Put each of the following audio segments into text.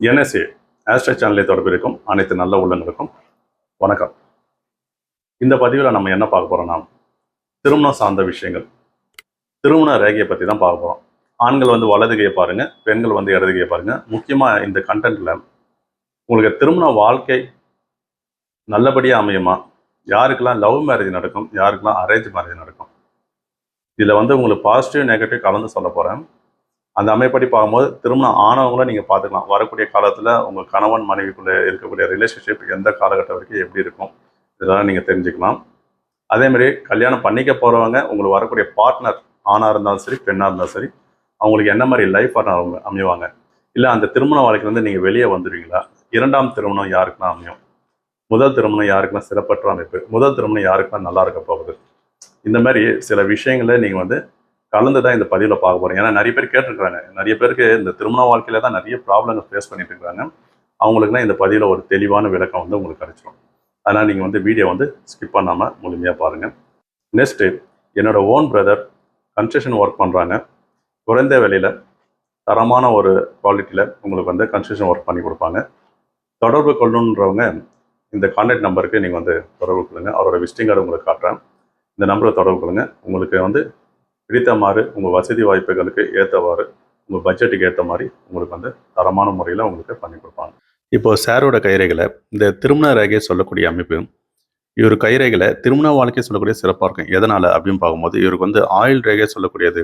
NSA ஆஸ்ட்ரா சேனலை தொடர்பு இருக்கும் அனைத்து நல்ல உள்ளங்களுக்கும் வணக்கம். இந்த பதிவில் நம்ம என்ன பார்க்க போகிறோம்னா திருமணம் சார்ந்த விஷயங்கள். திருமண ரேகையை பற்றி தான் பார்க்க போகிறோம் ஆண்கள் வந்து வலதுகையை பாருங்கள் பெண்கள் வந்து இடதுகையை பாருங்கள் முக்கியமாக இந்த கண்டென்ட்டில் உங்களுக்கு திருமண வாழ்க்கை நல்லபடியாக அமையுமா? யாருக்கெல்லாம் லவ் மேரேஜ் நடக்கும்? யாருக்கெல்லாம் அரேஞ்ச் மேரேஜ் நடக்கும்? இதில் வந்து உங்களுக்கு பாசிட்டிவ் நெகட்டிவ் கலந்து சொல்ல போகிறேன் அந்த அமைப்படி பார்க்கும்போது திருமணம் ஆனவங்களும் நீங்கள் பார்த்துக்கலாம். வரக்கூடிய காலத்தில் உங்கள் கணவன் மனைவிக்குள்ளே இருக்கக்கூடிய ரிலேஷன்ஷிப் எந்த காலகட்டம் வரைக்கும் எப்படி இருக்கும்? இதெல்லாம் நீங்கள் தெரிஞ்சுக்கலாம். அதேமாதிரி கல்யாணம் பண்ணிக்க போகிறவங்க உங்களுக்கு வரக்கூடிய பார்ட்னர் ஆணாக இருந்தாலும் சரி பெண்ணாக இருந்தாலும் சரி அவங்களுக்கு என்ன மாதிரி லைஃப் பார்ட்னர் அவங்க அமைவாங்க? இல்லை அந்த திருமண வாழ்க்கையிலேருந்து நீங்கள் வெளியே வந்துடுவீங்களா இரண்டாம் திருமணம் யாருக்கெல்லாம் அமையும்? முதல் திருமணம் யாருக்கெல்லாம் சிறப்பற்ற அமைப்பு? முதல் திருமணம் யாருக்கெல்லாம் நல்லா இருக்க போகுது? இந்த மாதிரி சில விஷயங்களை நீங்கள் வந்து கலந்து தான் இந்த பதிவில் பார்க்க போகிறோம் ஏன்னா நிறைய பேர் கேட்டிருக்காங்க நிறைய பேருக்கு இந்த திருமண வாழ்க்கையில தான் நிறைய ப்ராப்ளங்கள் ஃபேஸ் பண்ணிட்டு இருக்காங்க. அவங்களுக்குலாம் இந்த பதிவில் ஒரு தெளிவான விளக்கம் வந்து உங்களுக்கு கிடைச்சிடும் அதனால் நீங்கள் வந்து வீடியோ வந்து ஸ்கிப் பண்ணாமல் முழுமையாக பாருங்கள் நெக்ஸ்ட்டு என்னோட ஓன் பிரதர் கன்ஸ்ட்ரக்ஷன் ஒர்க் பண்ணுறாங்க குறைந்த விலையில் தரமான ஒரு குவாலிட்டியில் உங்களுக்கு வந்து கன்ஸ்ட்ரக்ஷன் ஒர்க் பண்ணி கொடுப்பாங்க. தொடர்பு கொள்ளணுன்றவங்க இந்த கான்டாக்ட் நம்பருக்கு நீங்கள் வந்து தொடர்பு கொள்ளுங்கள் அவரோட விசிட்டிங் கார்டு உங்களுக்கு காட்டுறேன். இந்த நம்பரை தொடர்பு கொள்ளுங்கள் உங்களுக்கு வந்து பிடித்தமாறு உங்கள் வசதி வாய்ப்புகளுக்கு ஏற்றவாறு உங்கள் பட்ஜெட்டுக்கு ஏற்ற மாதிரி உங்களுக்கு வந்து தரமான முறையில் உங்களுக்கு பண்ணி கொடுப்பாங்க. இப்போ சாரோட கைரேகளை இந்த திருமண ரேகை சொல்லக்கூடிய அமைப்பு இவர் கைரேகையில் திருமண வாழ்க்கை சொல்லக்கூடிய சிறப்பாக இருக்கும். எதனால்? அப்படின்னு பார்க்கும்போது இவருக்கு வந்து ஆயில் ரேகை சொல்லக்கூடியது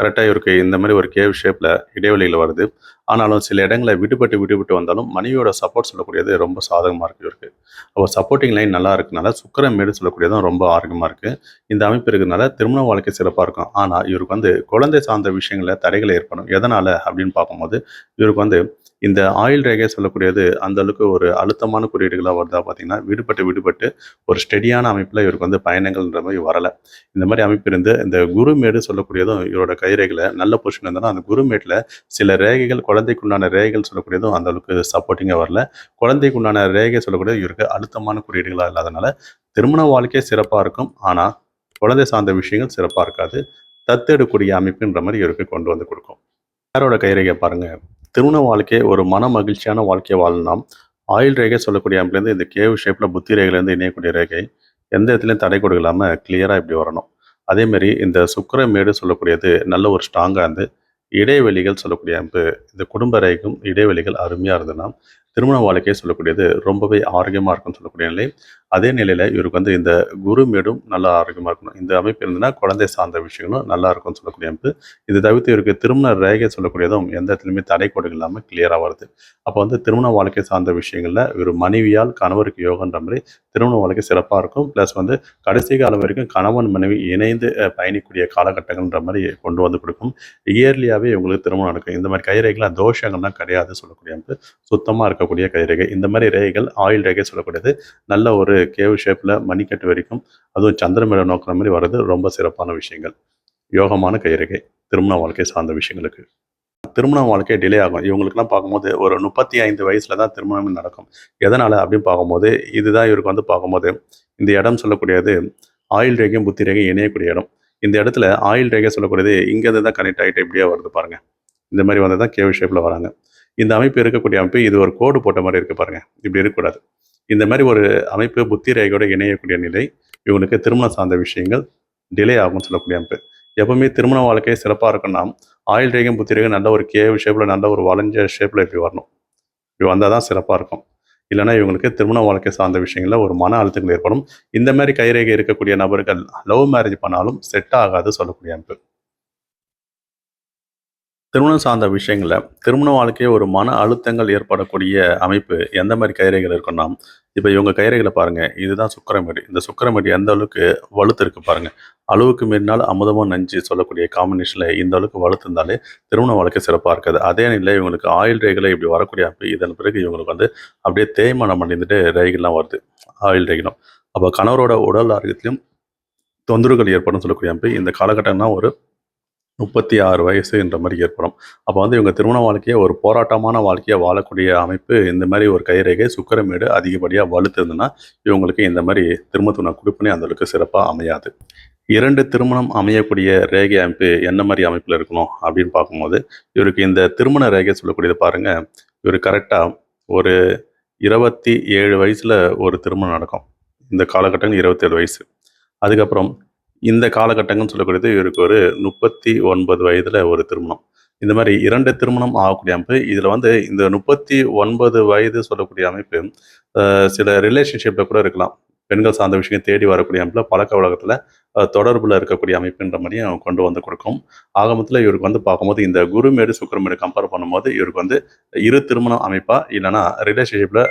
கரெக்டாக இவருக்கு இந்த மாதிரி ஒரு கேவ் ஷேப்பில் இடைவெளியில் வருது. ஆனாலும் சில இடங்களை விடுபட்டு விடுபட்டு வந்தாலும் மனைவியோட சப்போர்ட் சொல்லக்கூடியது ரொம்ப சாதகமாக இருக்குது இவருக்கு. அப்போ சப்போர்ட்டிங் லைன் நல்லா இருக்கனால சுக்கரம் மேடு சொல்லக்கூடியதும் ரொம்ப ஆரோக்கியமாக இருக்குது இந்த அமைப்பு இருக்கிறதுனால திருமண வாழ்க்கை சிறப்பாக இருக்கும். ஆனால் இவருக்கு வந்து குழந்தை சார்ந்த விஷயங்களில் தடைகள் ஏற்படும் எதனால்? அப்படின்னு பார்க்கும்போது இவருக்கு வந்து இந்த ஆயில் ரேகை சொல்லக்கூடியது அந்த அளவுக்கு ஒரு அழுத்தமான குறியீடுகளாக வருதா பார்த்தீங்கன்னா விடுபட்டு விடுபட்டு ஒரு ஸ்டெடியான அமைப்பில் இவருக்கு வந்து பயணங்கள்ன்ற மாதிரி வரலை. இந்த மாதிரி அமைப்பு இருந்து இந்த குருமேடு சொல்லக்கூடியதும் இவரோட கைரேகையில் நல்ல பொசிஷன் இருந்தாலும் அந்த குருமேட்டில் சில ரேகைகள் குழந்தைக்குண்டான ரேகைகள் சொல்லக்கூடியதும் அந்த அளவுக்கு சப்போர்ட்டிங்காக வரல. குழந்தைக்குண்டான ரேகை சொல்லக்கூடிய இவருக்கு அழுத்தமான குறியீடுகளாக இல்லாதனால திருமண வாழ்க்கையே சிறப்பாக இருக்கும். ஆனால் குழந்தை சார்ந்த விஷயங்கள் சிறப்பாக இருக்காது. தத்தெடுக்கூடிய அமைப்புன்ற மாதிரி இவருக்கு கொண்டு வந்து கொடுக்கும். யாரோட கைரேகை பாருங்கள் திருமண வாழ்க்கையை ஒரு மன மகிழ்ச்சியான வாழ்க்கையை வாழலாம். ஆயில் ரேகை சொல்லக்கூடிய அம்பிலேருந்து இந்த கேவ் ஷேப்பில் புத்தி ரேகையிலேருந்து இணையக்கூடிய ரேகை. எந்த இடத்துலையும் தடை கொடுக்கலாமல் கிளியராக இப்படி வரணும். அதேமாரி இந்த சுக்கிரமேடு சொல்லக்கூடியது நல்ல ஒரு ஸ்ட்ராங்காக இருந்து இடைவெளிகள் சொல்லக்கூடிய அமைப்பு இந்த குடும்ப ரேகைக்கும் இடைவெளிகள் அருமையாக இருந்ததுன்னா திருமண வாழ்க்கையை சொல்லக்கூடியது ரொம்பவே ஆரோக்கியமாக இருக்கும்னு சொல்லக்கூடிய நிலை. அதே நிலையில் இவருக்கு வந்து இந்த குருமேடும் நல்லா ஆரோக்கியமாக இருக்கணும். இந்த அமைப்பு இருந்ததுன்னா குழந்தை சார்ந்த விஷயங்களும் நல்லா இருக்கும்னு சொல்லக்கூடிய அமைப்பு. இது தவிர்த்து இவருக்கு திருமண ரேகை சொல்லக்கூடியதும் எந்த இடத்துலையுமே தடை கோடுகள் இல்லாமல் கிளியராக வருது. அப்போ வந்து திருமண வாழ்க்கை சார்ந்த விஷயங்களில் ஒரு மனைவியால் கணவருக்கு யோகன்ற மாதிரி திருமண வாழ்க்கை சிறப்பாக இருக்கும். ப்ளஸ் வந்து கடைசி காலம் வரைக்கும் கணவன் மனைவி இணைந்து பயணிக்கூடிய காலகட்டங்கள்ன்ற மாதிரி கொண்டு வந்து கொடுக்கும். இயர்லியாகவே இவங்களுக்கு திருமணம் நடக்கும். இந்த மாதிரி கைரேகைலாம் தோஷங்கள்லாம் கிடையாது சொல்லக்கூடிய அமைப்பு. சுத்தமாக இருக்கக்கூடிய கைரேகை. இந்த மாதிரி ரேகைகள் ஆயில் ரேகை சொல்லக்கூடியது. நல்ல ஒரு கேவ் ஷேப்பில் மணிக்கட்டு வரைக்கும் அதுவும் சந்திரமேல நோக்கிற மாதிரி வர்றது ரொம்ப சிறப்பான விஷயங்கள். யோகமான கைரேகை திருமண வாழ்க்கை சார்ந்த விஷயங்களுக்கு. திருமண வாழ்க்கை டிலே ஆகும். இவங்களுக்குலாம் பார்க்கும்போது ஒரு முப்பத்தி ஐந்து வயசில் தான் திருமணம் நடக்கும். எதனால் அப்படின்னு பார்க்கும்போது இதுதான் இவருக்கு வந்து பார்க்கும்போது இந்த இடம் சொல்லக்கூடியது ஆயில் ரேகையும் புத்தி ரேகையும் இணையக்கூடிய இடம். இந்த இடத்துல ஆயில் ரேகை சொல்லக்கூடியது இங்கேருந்து தான் கனெக்ட் ஆகிட்டு இப்படியே வருது பாருங்க. இந்த மாதிரி வந்து தான் கேவி ஷேப்பில் வராங்க. இந்த அமைப்பு இருக்கக்கூடிய அமைப்பு இது ஒரு கோடு போட்ட மாதிரி இருக்கு பாருங்க. இப்படி இருக்கக்கூடாது. இந்த மாதிரி ஒரு அமைப்பு புத்தி ரேகையோட இணையக்கூடிய நிலை இவங்களுக்கு திருமணம் சார்ந்த விஷயங்கள் டிலே ஆகும்னு சொல்லக்கூடிய அமைப்பு. எப்பவுமே திருமண வாழ்க்கை சிறப்பாக இருக்குன்னா ஆயில் ரேகம் புத்தி ரேகம் நல்ல ஒரு கேவ் ஷேப்பில் நல்ல ஒரு வளைஞ்ச ஷேப்பில் இப்படி வரணும். இப்படி வந்தால் தான் சிறப்பாக இருக்கும். இல்லைன்னா இவங்களுக்கு திருமண வாழ்க்கை சார்ந்த விஷயங்களில் ஒரு மன அழுத்தங்கள் ஏற்படும். இந்த மாதிரி கைரேகை இருக்கக்கூடிய நபர்கள் லவ் மேரேஜ் பண்ணாலும் செட் ஆகாது சொல்லக்கூடிய அமைப்பு. திருமணம் சார்ந்த விஷயங்களில் திருமண வாழ்க்கையை ஒரு மன அழுத்தங்கள் ஏற்படக்கூடிய அமைப்பு எந்த மாதிரி கைரேகைகள் இருக்குன்னா இப்போ இவங்க கைரேகைகளை பாருங்கள் இதுதான் சுக்கரமேடு. இந்த சுக்கரமேடு எந்த அளவுக்கு வலுத்து இருக்கு பாருங்கள் அளவுக்கு மீறினால் அமுதமும் நஞ்சு சொல்லக்கூடிய காம்பினேஷனில் இந்த அளவுக்கு வலுத்து இருந்தாலே திருமண வாழ்க்கை சிறப்பாக இருக்காது. அதே நிலையில் இவங்களுக்கு ஆயில் ரேகளை இப்படி வரக்கூடிய அமைப்பு இதன் பிறகு இவங்களுக்கு வந்து அப்படியே தேய்மானம் அடைந்துட்டு ரேகெல்லாம் வருது. ஆயில் ரேகைலாம் அப்போ கணவரோட உடல் ஆரோக்கியத்திலும் தொந்தரவுகள் ஏற்படும் சொல்லக்கூடிய அமைப்பு. இந்த காலகட்டம்னா ஒரு முப்பத்தி ஆறு வயசு என்ற மாதிரி ஏற்படும். அப்போ வந்து இவங்க திருமண வாழ்க்கையை ஒரு போராட்டமான வாழ்க்கையை வாழக்கூடிய அமைப்பு இந்த மாதிரி ஒரு கைரேகை சுக்கரமேடு அதிகப்படியாக வலுத்திருந்ததுன்னா இவங்களுக்கு இந்த மாதிரி திருமணத்துணை கொடுப்பினே அந்த அளவுக்கு சிறப்பாக அமையாது. இரண்டு திருமணம் அமையக்கூடிய ரேகை அமைப்பு என்ன மாதிரி அமைப்பில் இருக்கணும் அப்படின்னு பார்க்கும்போது இவருக்கு இந்த திருமண ரேகை சொல்லக்கூடியது பாருங்கள் இவர் கரெக்டாக ஒரு இருபத்தி ஏழு வயசில் ஒரு திருமணம் நடக்கும். இந்த காலகட்டங்கள் இருபத்தேழு வயசு. அதுக்கப்புறம் இந்த காலகட்டங்கள்னு சொல்லக்கூடியது இவருக்கு ஒரு முப்பத்தி ஒன்பது வயதில் ஒரு திருமணம். இந்த மாதிரி இரண்டு திருமணம் ஆகக்கூடிய அமைப்பு. இதில் வந்து இந்த முப்பத்தி ஒன்பது வயது சொல்லக்கூடிய அமைப்பு சில ரிலேஷன்ஷிப்பில் கூட இருக்கலாம். பெண்கள் சார்ந்த விஷயம் தேடி வரக்கூடிய அமைப்பில் பழக்க வழக்கத்தில் தொடர்பில் இருக்கக்கூடிய அமைப்புன்ற மாதிரியும் கொண்டு வந்து கொடுக்கும். ஆகமத்தில் இவருக்கு வந்து பார்க்கும்போது இந்த குருமேடு சுக்கரமேடு கம்பேர் பண்ணும்போது இவருக்கு வந்து இரு திருமணம் அமைப்பா இல்லைன்னா ரிலேஷன்ஷிப்பில்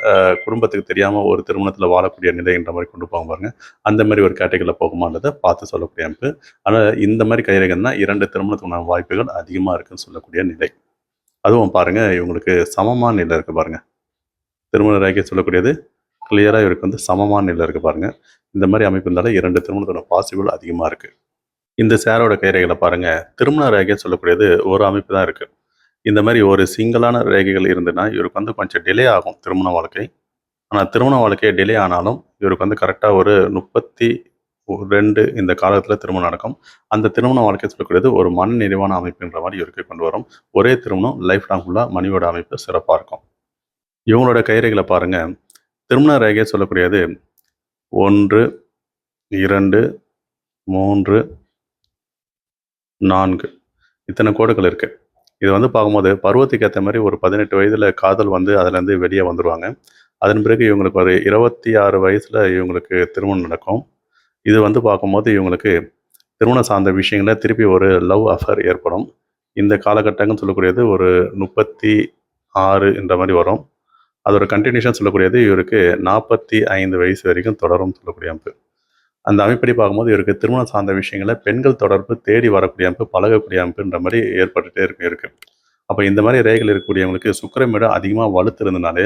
குடும்பத்துக்கு தெரியாமல் ஒரு திருமணத்தில் வாழக்கூடிய நிலைன்ற மாதிரி கொண்டு போக பாருங்க. அந்த மாதிரி ஒரு கேட்டகரியில் போகுமான்றதை பார்த்து சொல்லக்கூடிய அமைப்பு. ஆனால் இந்த மாதிரி கைரேகன்னா இரண்டு திருமணத்துக்கான வாய்ப்புகள் அதிகமாக இருக்குன்னு சொல்லக்கூடிய நிலை. அதுவும் பாருங்கள் இவங்களுக்கு சமமான நிலை இருக்குது பாருங்கள் திருமண ரேகை சொல்லக்கூடியது கிளியராக இவருக்கு வந்து சமமான நிலை இருக்குது பாருங்கள் இந்த மாதிரி அமைப்பு இருந்தாலும் இரண்டு திருமணத்தோட பாசிபிள் அதிகமாக இருக்குது இந்த சேரோட கைரேகைகளை பாருங்கள் திருமண ரேகை சொல்லக்கூடியது ஒரு அமைப்பு தான் இருக்குது இந்த மாதிரி ஒரு சிங்கிளான ரேகைகள் இருந்துன்னா இவருக்கு வந்து கொஞ்சம் டிலே ஆகும் திருமண வாழ்க்கை. ஆனால் திருமண வாழ்க்கையை டிலே ஆனாலும் இவருக்கு வந்து கரெக்டாக ஒரு முப்பத்தி ரெண்டு இந்த காலத்தில் திருமணம் நடக்கும். அந்த திருமண வாழ்க்கை சொல்லக்கூடியது ஒரு மன நிறைவான அமைப்புன்ற மாதிரி இவருக்கு கொண்டு வரும். ஒரே திருமணம் லைஃப் லாங் ஃபுல்லாக மணியோட அமைப்பு சிறப்பாக இருக்கும். இவங்களோட கைரைகளை பாருங்கள் திருமண ரேகை சொல்லக்கூடியது ஒன்று இரண்டு மூன்று நான்கு. இத்தனை கோடுகள் இருக்கு. இது வந்து பார்க்கும்போது பருவத்துக்கு ஏற்ற மாதிரி ஒரு பதினெட்டு வயதில் காதல் வந்து அதுலேருந்து வெளியே வந்துடுவாங்க அதன் பிறகு இவங்களுக்கு ஒரு இருபத்தி ஆறு வயசில் இவங்களுக்கு திருமணம் நடக்கும். இது வந்து பார்க்கும்போது இவங்களுக்கு திருமணம் சார்ந்த விஷயங்களில் திருப்பி ஒரு லவ் அஃபர் ஏற்படும். இந்த காலகட்டங்கள்னு சொல்லக்கூடியது ஒரு முப்பத்தி ஆறு என்ற மாதிரி வரும். அதோட கண்டினியூஷன் சொல்லக்கூடியது இவருக்கு நாற்பத்தி ஐந்து வயசு வரைக்கும் தொடரும் சொல்லக்கூடிய அமைப்பு அந்த அமைப்படி பார்க்கும்போது இவருக்கு திருமணம் சார்ந்த விஷயங்களை பெண்கள் தொடர்பு தேடி வரக்கூடிய அமைப்பு பழகக்கூடிய அமைப்புன்ற மாதிரி ஏற்பட்டுகிட்டே இருக்கு இருக்கு. அப்போ இந்த மாதிரி ரேகைகள் இருக்கக்கூடியவங்களுக்கு சுக்கரமேடு அதிகமாக வலுத்திருந்தனாலே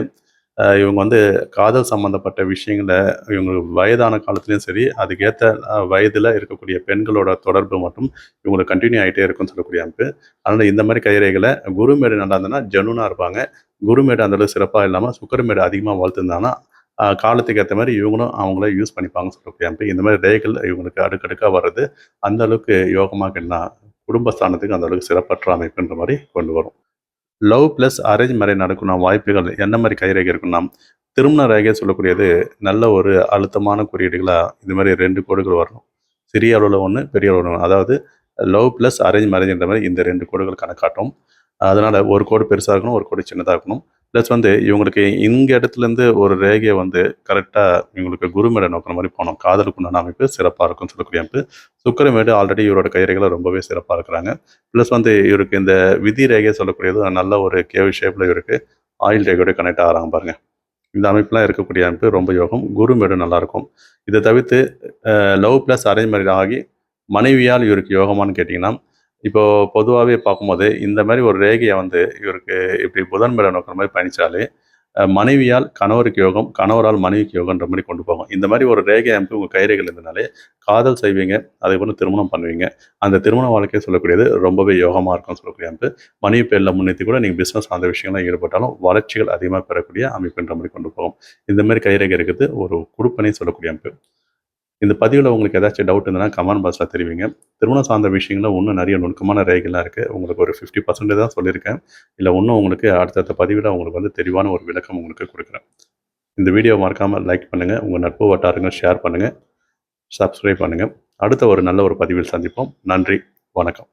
இவங்க வந்து காதல் சம்பந்தப்பட்ட விஷயங்களை இவங்களுக்கு வயதான காலத்துலேயும் சரி அதுக்கேற்ற வயதில் இருக்கக்கூடிய பெண்களோட தொடர்பு மட்டும் இவங்களுக்கு கண்டினியூ ஆகிட்டே இருக்கும்னு சொல்லக்கூடிய அமைப்பு அதனால் இந்த மாதிரி கைரேகைகளை குருமேடு நல்லா இருந்ததுன்னா ஜனுனாக இருப்பாங்க. குருமேடு அந்த அளவுக்கு சிறப்பாக இல்லாமல் சுக்கரமேடு அதிகமாக வளர்த்துருந்தாங்கன்னா காலத்துக்கு ஏற்ற மாதிரி இவங்களும் அவங்கள யூஸ் பண்ணிப்பாங்க சொல்லக்கூடிய இந்த மாதிரி ரேகைகள் இவங்களுக்கு அடுக்கடுக்காக வர்றது அந்த அளவுக்கு யோகமாக என்ன குடும்பஸ்தானத்துக்கு அந்த அளவுக்கு சிறப்பற்ற அமைப்புன்ற மாதிரி கொண்டு வரும். லவ் ப்ளஸ் அரேஞ்ச் மேரேஜ் நடக்கணும் வாய்ப்புகள் என்ன மாதிரி கைரேகை இருக்குன்னா திருமண ரேகை சொல்லக்கூடியது நல்ல ஒரு அழுத்தமான குறியீடுகளாக இது மாதிரி ரெண்டு கோடுகள் வரணும். சிறிய அளவில் ஒன்று பெரிய அளவில் ஒன்று அதாவது லவ் ப்ளஸ் அரேஞ்ச் மேரேஜ்ன்ற மாதிரி இந்த ரெண்டு கோடுகள் கணக்காட்டும். அதனால் ஒரு கோடு பெருசாக இருக்கணும் ஒரு கோடு சின்னதாக இருக்கணும். ப்ளஸ் வந்து இவங்களுக்கு இங்க இடத்துலேருந்து ஒரு ரேகையை வந்து கரெக்டாக இவங்களுக்கு குருமேடை நோக்கிற மாதிரி போகணும். காதலுக்குண்டான அமைப்பு சிறப்பாக இருக்கும்னு சொல்லக்கூடிய அமைப்பு. சுக்கரமேடு ஆல்ரெடி இவரோட கைரேகைகளை ரொம்பவே சிறப்பாக இருக்கிறாங்க. ப்ளஸ் வந்து இவருக்கு இந்த விதி ரேகையை சொல்லக்கூடியது நல்ல ஒரு கேவி ஷேப்பில் இவருக்கு ஆயில் ரேகையோட கனெக்ட் ஆகிறாங்க பாருங்கள் இந்த அமைப்புலாம் இருக்கக்கூடிய அமைப்பு ரொம்ப யோகம். குருமேடு நல்லாயிருக்கும் இதை தவிர்த்து லவ் ப்ளஸ் அரேஞ்ச் மேரேஜ் ஆகி மனைவியால் இவருக்கு யோகமான்னு கேட்டிங்கன்னா இப்போ பொதுவாகவே பார்க்கும்போது இந்த மாதிரி ஒரு ரேகையை வந்து இவருக்கு இப்படி புதன் மேல நோக்கிற மாதிரி பயணிச்சாலே மனைவியால் கணவருக்கு யோகம் கணவரால் மனைவிக்கு யோகன்ற மாதிரி கொண்டு போகும். இந்த மாதிரி ஒரு ரேகை அமைப்பு உங்கள் கைரேகைகள் இருந்தனாலே காதல் செய்வீங்க அதே திருமணம் பண்ணுவீங்க. அந்த திருமண வாழ்க்கையை சொல்லக்கூடியது ரொம்பவே யோகமாக இருக்கும்னு சொல்லக்கூடிய அமைப்பு. மனைவி பேரில் முன்னேற்றி கூட நீங்கள் பிஸ்னஸ் அந்த விஷயங்கள்லாம் ஈடுபட்டாலும் வளர்ச்சிகள் அதிகமாக பெறக்கூடிய அமைப்புன்ற மாதிரி கொண்டு போகும். இந்த மாதிரி கைரேகை இருக்குது ஒரு குடுப்பனை சொல்லக்கூடிய அமைப்பு. இந்த பதிவில் உங்களுக்கு ஏதாச்சும் டவுட் இருந்ததுன்னா கமெண்ட் பாக்ஸில் தெரிவிங்க. திருமணம் சார்ந்த விஷயங்களில் இன்னும் நிறைய நுணுக்கமான ரேகைலாம் இருக்குது உங்களுக்கு ஒரு ஃபிஃப்டி பர்சன்டேஜ் தான் சொல்லியிருக்கேன். இல்லை இன்னும் உங்களுக்கு அடுத்தடுத்த பதிவில் உங்களுக்கு வந்து தெளிவான ஒரு விளக்கம் உங்களுக்கு கொடுக்குறேன். இந்த வீடியோ மறக்காமல் லைக் பண்ணுங்கள் உங்கள் நட்பு வட்டாரங்கள் ஷேர் பண்ணுங்கள் சப்ஸ்கிரைப் பண்ணுங்கள் அடுத்த ஒரு நல்ல ஒரு பதிவில் சந்திப்போம். நன்றி. வணக்கம்.